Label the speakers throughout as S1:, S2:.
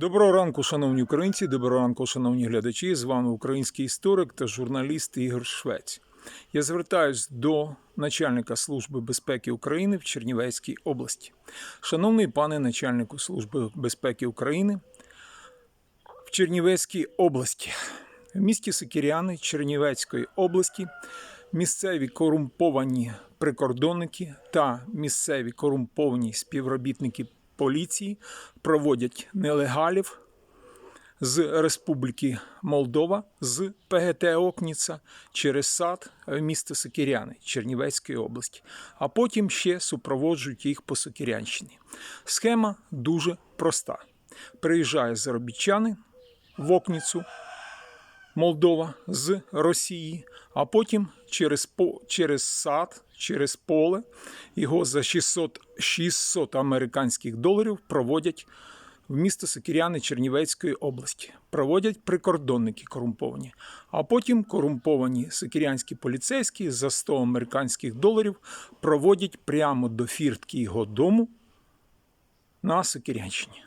S1: Доброго ранку, шановні українці, доброго ранку, шановні глядачі. З вами український історик та журналіст Ігор Швець. Я звертаюсь до начальника Служби безпеки України в Чернівецькій області. Шановний пане начальнику Служби безпеки України в Чернівецькій області, в місті Сикіряни Чернівецької області місцеві корумповані прикордонники та місцеві корумповані співробітники поліції проводять нелегалів з Республіки Молдова з ПГТ Окніца через сад в місто Сокиряни Чернівецької області, а потім ще супроводжують їх по Сокирянщині. Схема дуже проста: приїжджає заробітчани в Окніцу, Молдова з Росії, а потім через, по, через сад, через поле його за 600, 600 американських доларів проводять в місто Сокиряни Чернівецької області. Проводять прикордонники корумповані, а потім корумповані сокирянські поліцейські за 100 американських доларів проводять прямо до фіртки його дому на Сокирянщині.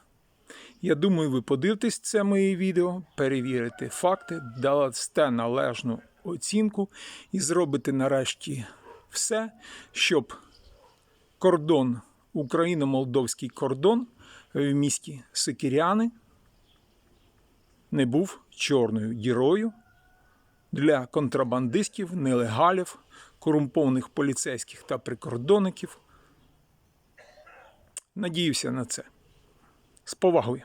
S1: Я думаю, ви подивитесь це моє відео, перевірите факти, дасте належну оцінку і зробите нарешті все, щоб кордон, україно-молдовський кордон в місті Сикіряни не був чорною дірою для контрабандистів, нелегалів, корумпованих поліцейських та прикордонників. Надіюся на це. З повагою.